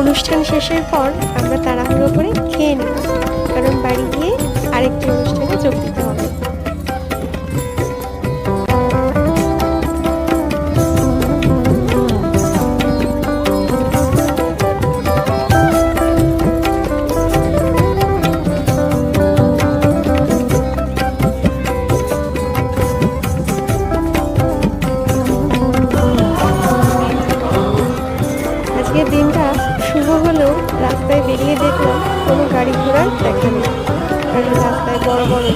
অনুষ্ঠান শেষের পর আমরা তাড়াহুড়ো করে খেয়ে নিলাম কারণ বাড়ি আজকের দিনটা শুভ হলেও রাস্তায় বেরিয়ে দেখলাম কোনো গাড়ি ঘোড়ার দেখা নেই। রাস্তায় বড় বড়